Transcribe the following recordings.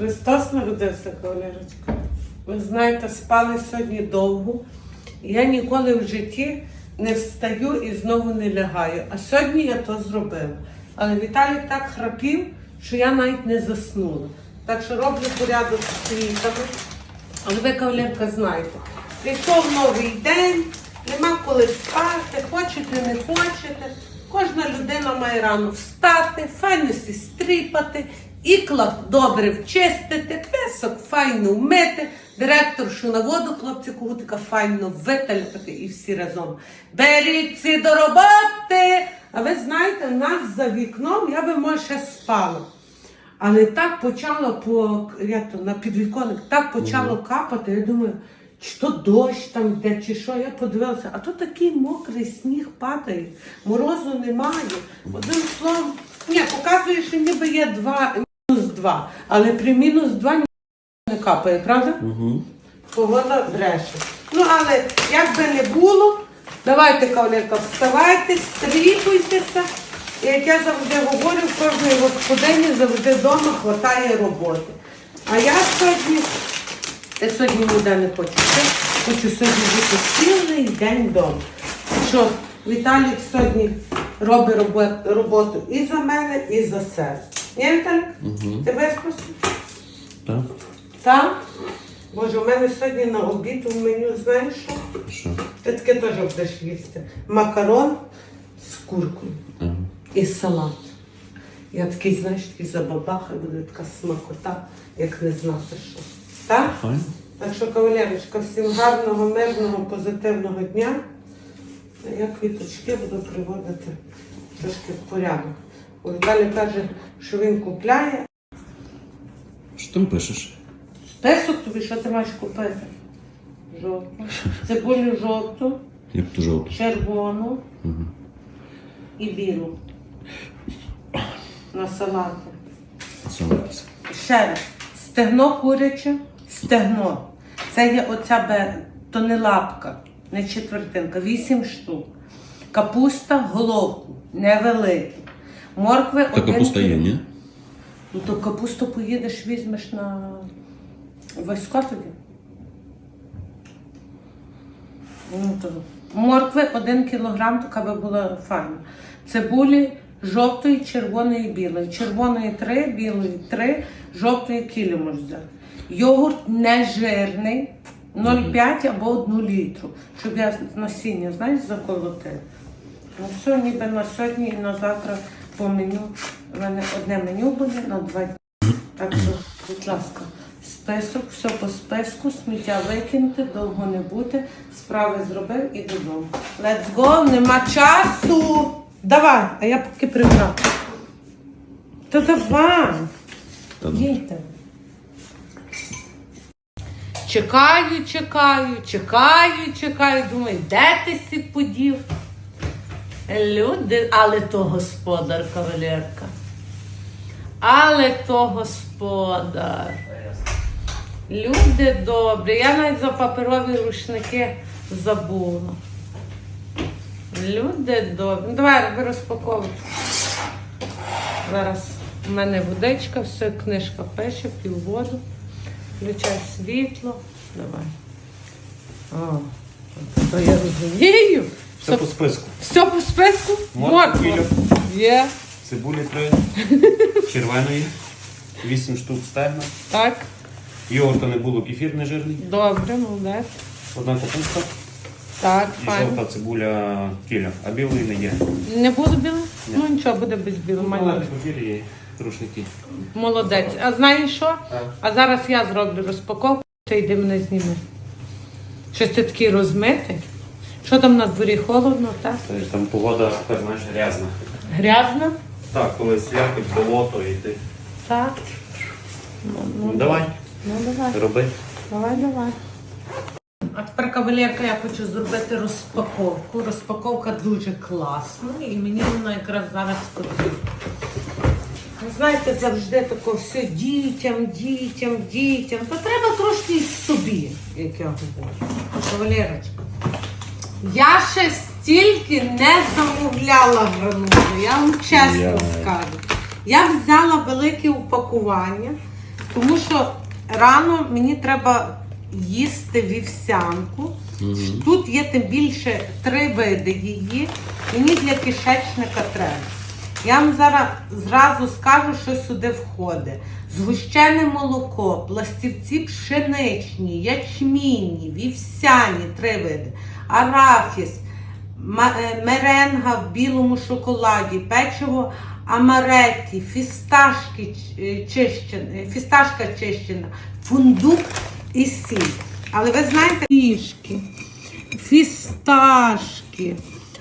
Христос народився, кавалерочка. Ви знаєте, спали сьогодні довго. Я ніколи в житті не встаю і знову не лягаю. А сьогодні я то зробила. Але Віталій так храпів, що я навіть не заснула. Так що роблю порядок з квітами. Але ви, кавалерка, знаєте, прийшов новий день, нема коли спати, хочете, не хочете. Кожна людина має рано встати, файно сі стріпати, ікла добре вчистити, песок файно вмити, директоршу на воду, хлопці когутика файно виталяпати і всі разом. Беріться до роботи! А ви знаєте, нас за вікном я би може ще спала. Але так почало по як то, на підвіконник, так почало капати. Я думаю, чи то дощ там йде, чи що. Я подивилася, а то такий мокрий сніг падає, морозу немає. Одним словом, ні, показує, що ніби є два, мінус два. Але при мінус два не капає, правда? Угу. Погода бреше. Ну, але як би не було, давайте, кавалерка, вставайте, стріпуйтеся. І як я завжди говорю, в кожної господині завжди вдома хватає роботи. А я сьогодні, я сьогодні ніде не хочу. Хочу сьогодні бути цілий день вдома. Що Віталік сьогодні робить робо- роботу і за мене, і за себе. Ні, Віталік? Угу. Ти виспався? Так? Так? Боже, у мене сьогодні на обід у меню, знаєш що? Що? Ти таке теж будеш їсти. Макарон з куркою Ага. і салат. Я такий, знаєш, такий забабаха, буде така смакота, як не знати що. Так? Файно. Так що, кавалерочка, всім гарного, мирного, позитивного дня. Я квіточки буду приводити трошки в порядок. Бо Віталій каже, що він купляє. Що там пишеш? Список тобі, що ти маєш купити? Жовту. Цибулю жовту, Як то жовто? червону Угу. і білу. На салати. Салатись. Ще раз. Стегно куряче, стегно. Це є оця бе... то не лапка, не четвертинка, вісім штук. Капуста головку, невелику. Моркви Та один капуста є, ні? Ну то капусту поїдеш, візьмеш на війська тоді. Ну. Моркви 1 кілограм, така би була файна. Цибулі жовтої, червоної, білої. Червоної 3, білої 3, жовтої кілі можеш взяти. Йогурт нежирний, 0,5 або 1 літру, щоб я насіння, знаєш, заколотила. Ну все, ніби на сьогодні і на завтра по меню. У мене одне меню буде на два дні. Так що, будь ласка, список, все по списку, сміття викинути, довго не бути, справи зробив і додому. Let's go, нема часу. Давай, а я поки прибрав. Та давай. Ну. Їдьте. Чекаю, чекаю, чекаю, чекаю. Думаю, де ти сі подів? Люди, але то господар, кавалерка. Але то господар. Люди добрі. Я навіть за паперові рушники забула. Люди добрі. Ну, давай роби розпаковку. Зараз У мене водичка, все, книжка пише, пів воду. Включай світло. Давай. О, то я розумію. Все по списку. Все по списку? Морква, Морква. Є. Цибулі три, червоної, вісім штук стегна. Так. Йогурта не було, кефір не жирний. Добре, молодець. Одна капуста Так, і файно. жовта цибуля кіля. А білої не є. Не буде біле? Ні. Ну нічого, буде без білого. Маленький кефір і рушники. Молодець. А знаєш що? Так. А зараз я зроблю розпаковку, ти йди мене зніми. Щось ти такий розмитий? Що там на дворі холодно, так? Тобто Там погода тепер знаєш, грязна. Грязно? Так, коли слякоть, болото і ти. Так. Ну, ну, давай, ну давай, роби. давай, давай. А тепер, кавалерка, я хочу зробити розпаковку. Розпаковка дуже класна і мені вона якраз зараз потрібна. Ви знаєте, завжди тако все дітям, дітям, дітям. То треба трошки і собі, як я говорю. Кавалерочка. Я ще стільки не замовляла гранулу, я вам чесно скажу. Я взяла велике упакування, тому що рано мені треба їсти вівсянку. Тут є тим більше три види її. Мені для кишечника треба. Я вам зараз зразу скажу, що сюди входить. Згущене молоко, пластівці пшеничні, ячмінні, вівсяні, три види, арафіс, е, меренга в білому шоколаді, печиво амаретті, фісташки е, чищена, фісташка чищена, фундук і сіль. Але ви знаєте, пішки, фісташки.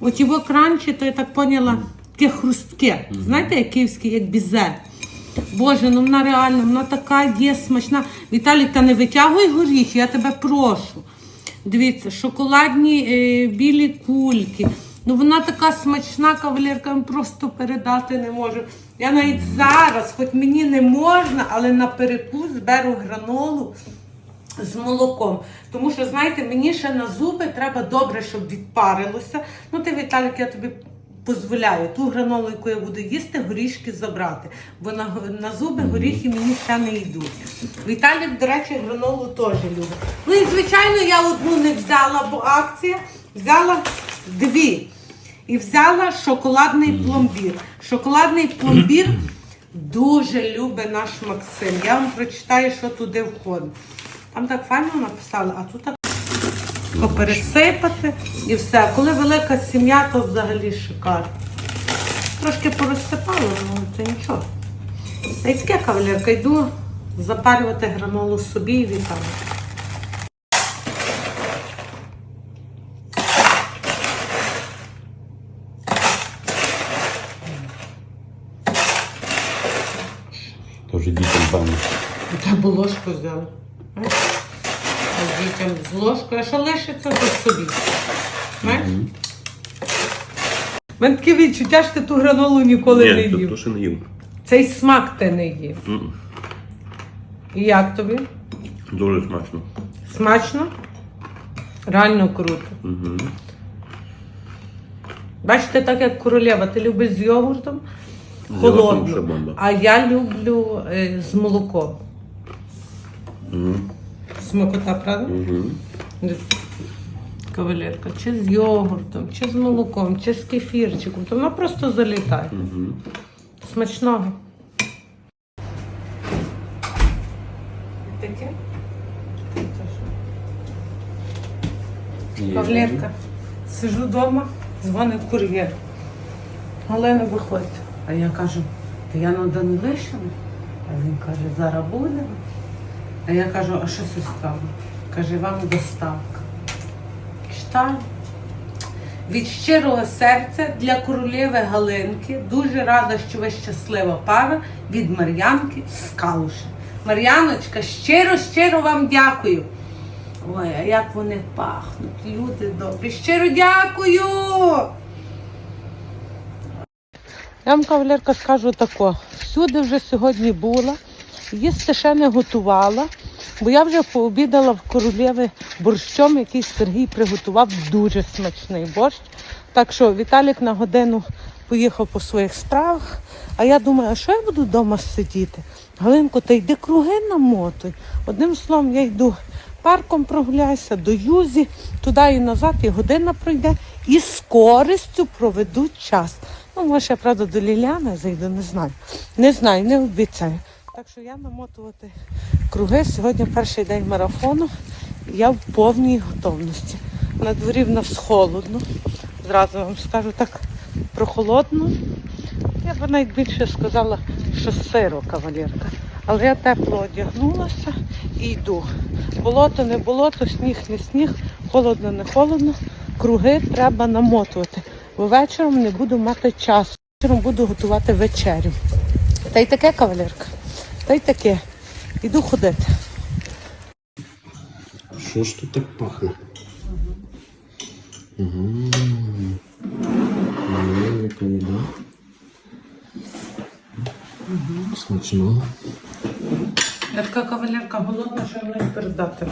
От його кранчі, то я так поняла, таке хрустке. Знаєте, як київське, як бізе. Боже, ну вона реально, вона така є смачна. Віталік, та не витягуй горіх, я тебе прошу. Дивіться, шоколадні е, білі кульки. Ну вона така смачна кавалерка, я просто передати не можу. Я навіть зараз, хоч мені не можна, але на перекус беру гранолу з молоком. Тому що, знаєте, мені ще на зуби треба добре, щоб відпарилося. Ну, ти, Віталік, я тобі дозволяю ту гранолу, яку я буду їсти, горішки забрати. Бо на, на зуби горіхи мені ще не йдуть. Віталік, до речі, гранолу теж любить. Ну і звичайно, я одну не взяла, бо акція взяла дві. І взяла шоколадний пломбір. Шоколадний пломбір дуже любить наш Максим. Я вам прочитаю, що туди входить. Там так файно написали, а тут так пересипати і все. Коли велика сім'я, то взагалі шикарно. Трошки порозсипала, але це нічого. Та й таке кавалерка, йду запарювати гранолу собі і вітаю. То вже дітям певно. Та б ложку взяли. А Дітям з ложкою, а що лишиться, то собі. Знаєш? У мене таке відчуття, що ти ту гранолу ніколи не Ні, їв. то не їв. Цей смак ти не їв. М-м. І як тобі? Дуже смачно. Смачно? Реально круто. Угу. Бачите, так як королева, ти любиш з йогуртом З йогуртом ще холодну, бомба. а я люблю е, з молоком. Угу. Смакота, правда? Угу. Кавалерка, чи з йогуртом, чи з молоком, чи з кефірчиком, то вона просто залітає. Угу. Смачного. Таке? Кавалерка, сижу вдома, дзвонить кур'єр. Галина, виходь. А я кажу, та я на Данилишина. А він каже, зараз буде. А я кажу, а що сестра? Каже, вам доставка. Читаю. Від щирого серця для королеви Галинки дуже рада, що ви щаслива пара від Мар'янки з Калуша. Мар'яночка, щиро, щиро вам дякую. Ой, а як вони пахнуть, люди добрі. Щиро дякую. Я вам, кавалерка, скажу тако. Всюди вже сьогодні була, їсти ще не готувала, бо я вже пообідала в королєві борщом, який Сергій приготував дуже смачний борщ. Так що Віталік на годину поїхав по своїх справах. А я думаю, а що я буду вдома сидіти? Галинко, та йди круги намотуй. Одним словом, я йду парком прогуляюся, до Юзі, туди і назад, і година пройде, і з користю проведу час. Ну, може, я, правда, до Ліляни зайду, не знаю. Не знаю, не обіцяю. Так що я намотувати круги. Сьогодні перший день марафону. Я в повній готовності. На дворі в нас холодно. Зразу вам скажу так прохолодно. Я б навіть більше сказала, що сиро кавалерка. Але я тепло одягнулася і йду. Болото не болото, сніг не сніг, холодно не холодно. Круги треба намотувати. Бо вечором не буду мати часу. Вечором буду готувати вечерю. Та й таке кавалерка. Та й таке. Іду ходити. Що ж тут так пахне? Угу. Яка їда. Смачно. Я така кавалерка голодна, що я не передати.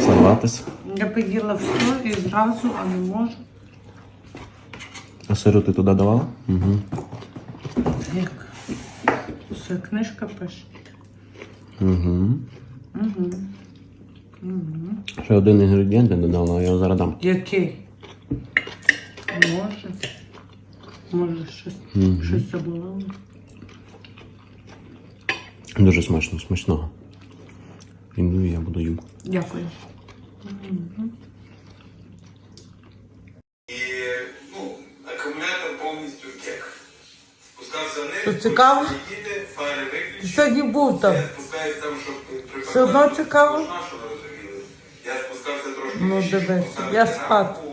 Салатис. Я поїла все і зразу, а не можу. А сиру ти туди давала? Угу. Як? Все, книжка пише. Угу. Ще один інгредієнт я додала, а я його зараз дам. Який? Може. Може щось, щось забула. Дуже смачно, смачного. Іду я буду їм. Дякую. І Що, цікаво? Ти сьогодні був там. Все одно цікаво? Я спускався трошки Ну, дивись, я руку,